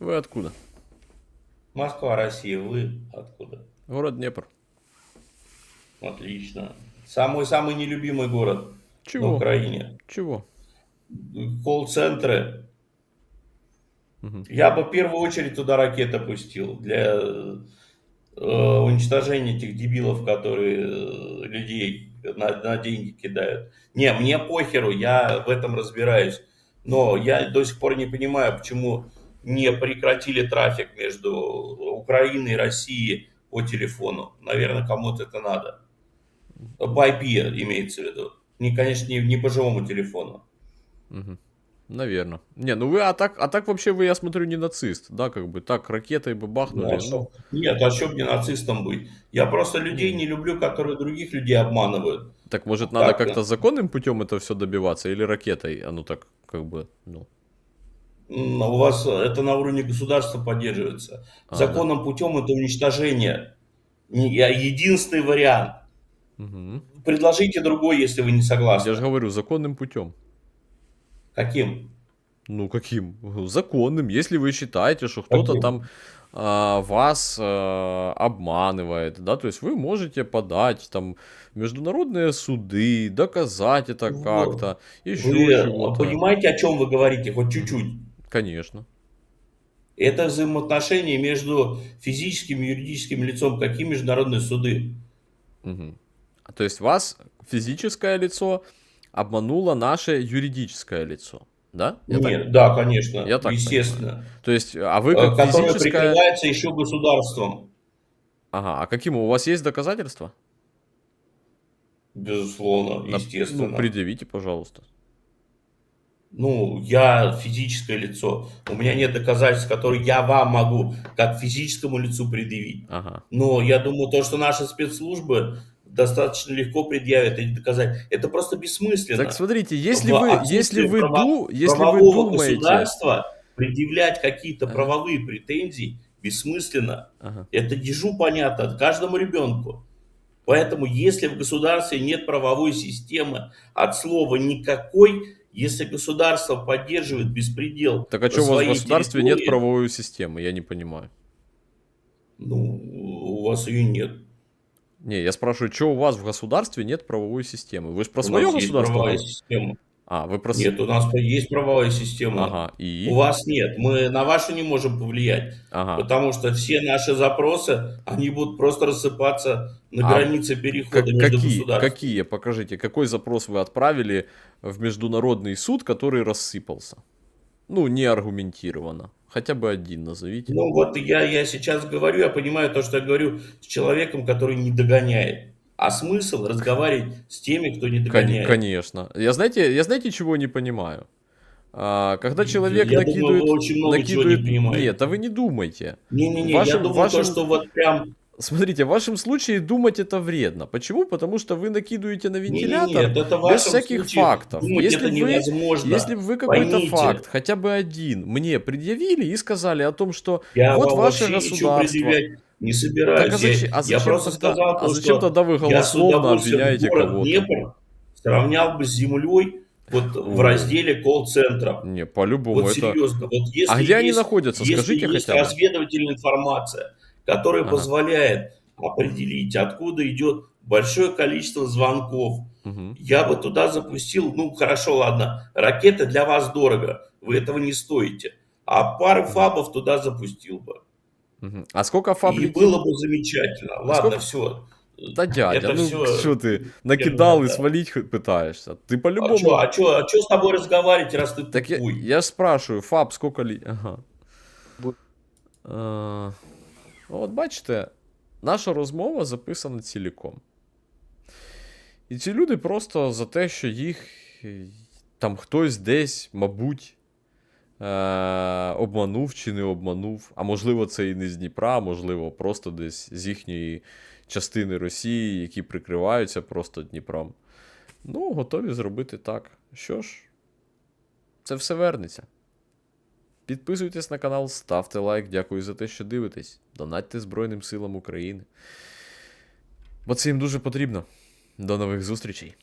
Вы откуда? Москва, Россия, вы откуда? Город Днепр. Отлично. Самый-самый нелюбимый город на Чего? Украине. Чего? Колл-центры. Мгм. Я бы в первую очередь туда ракеты пустил для э, уничтожения этих дебилов, которые э, людей на, на деньги кидают. Не, мне похеру, я в этом разбираюсь. Но я до сих пор не понимаю, почему не прекратили трафик между Украиной и Россией по телефону. Наверное, кому-то это надо. По IP имеется в виду. Не, конечно, не, не по живому телефону. Мгм. Наверно. Не, ну вы, а так, а так вообще вы, я смотрю, не нацист, да, как бы, так, ракетой бы Ну, бахнули, а ну, что? Нет, а что мне нацистом быть? Я просто людей не люблю, которые других людей обманывают. так может Так, надо да. как-то законным путем это все добиваться, или ракетой, а ну так, как бы, ну, У вас это на уровне государства поддерживается. А, Законным путем это уничтожение. Я- Единственный вариант. Мгм. Предложите другой, если вы не Я согласны. же говорю, законным путем. Каким? Ну, каким? Законным. Если вы считаете, что кто-то там а, вас а, обманывает, да, то есть вы можете подать там международные суды, доказать это Вот. как-то, еще Вы чего-то. понимаете, о чем вы говорите? Хоть чуть-чуть. Конечно. Это взаимоотношения между физическим и юридическим лицом. Какие международные суды? А То есть вас физическое лицо обмануло наше юридическое лицо, да? Я так- Нет, да, конечно, я так естественно. То есть, а вы Э, как Которое физическое... прикрывается еще государством. Ага, а каким? У вас есть доказательства? Безусловно, На- естественно. Ну, предъявите, пожалуйста. Ну, я физическое лицо. У меня нет доказательств, которые я вам могу, как физическому лицу, предъявить. Ага. Но я думаю, то, что наши спецслужбы достаточно легко предъявят эти доказательства, это просто бессмысленно. Так смотрите, если В вы, если вы, право- ду, если вы думаете... государства предъявлять какие-то Ага. правовые претензии бессмысленно. Ага. Это дежу понятно каждому ребенку. Поэтому, если в государстве нет правовой системы от слова никакой, если государство поддерживает беспредел, Так а что у вас в государстве нет правовой системы? Я не понимаю. Ну, у вас ее нет. Не, я спрашиваю, что у вас в государстве нет правовой системы? Вы же про у свое нас есть государство правовая система. А, вы про... с- Нет, у нас есть правовая система. Ага, и? У вас нет. Мы на вашу не можем повлиять. Ага. Потому что все наши запросы, они будут просто рассыпаться на А границе Как- перехода между какие, государствами. какие, покажите, какой запрос вы отправили в международный суд, который рассыпался? Ну, не аргументированно. Хотя бы один назовите. Ну вот я, я сейчас говорю, я понимаю то, что я говорю с человеком, который не догоняет. А смысл разговаривать с теми, кто не догоняет. Конечно. Я знаете, я знаете, чего не понимаю? А, когда человек Я думаю, накидывает... вы очень много чего не накидывает... понимаете. Нет, а вы не думайте. Не-не-не, В вашем- я думаю, вашем- то, что вот прям... Смотрите, в вашем случае думать это вредно. Почему? Потому что вы накидываете на вентилятор нет, это в без всяких случае фактов. думать Если это вы- невозможно. Если бы вы какой-то факт, хотя бы один, мне предъявили и сказали о том, что Я вот ваше государство... не собираюсь. Так а Я- зачем, а я, зачем просто тогда, сказал, а то, зачем что тогда вы голословно обвиняете кого-то? Днепр сравнял бы с землей вот в разделе колл-центров. Не, по-любому Вот это... серьезно. Вот если А где они есть- находятся? если Скажите есть хотя бы. разведывательная информация, которая Ага. позволяет определить, откуда идет большое количество звонков, Мгм. я бы туда запустил, ну хорошо, ладно, ракеты для вас дорого, вы этого не стоите, а пару фабов туда запустил бы. Мгм. А сколько фаб И летит? было бы замечательно. Ладно, сколько- все. Да дядя, это ну всё что ты, накидал и ерунда. свалить хоть пытаешься? Ты А по-любому... что, а чё, а чё с тобой разговаривать, раз ты Так я, тупой? я ж спрашиваю, фаб сколько ли... Ага. А, от бачите, наша розмова записана ціліком. І ці люди просто за те, що їх е, там хтось десь, мабуть, е- обманув чи не обманув. А можливо, це і не з Дніпра, можливо, просто десь з їхньої частини Росії, які прикриваються просто Дніпром. Ну, готові зробити так. Що ж, це все вернеться. Підписуйтесь на канал, ставте лайк, дякую за те, що дивитесь. Донатьте Збройним силам України. Бо це їм дуже потрібно. До нових зустрічей!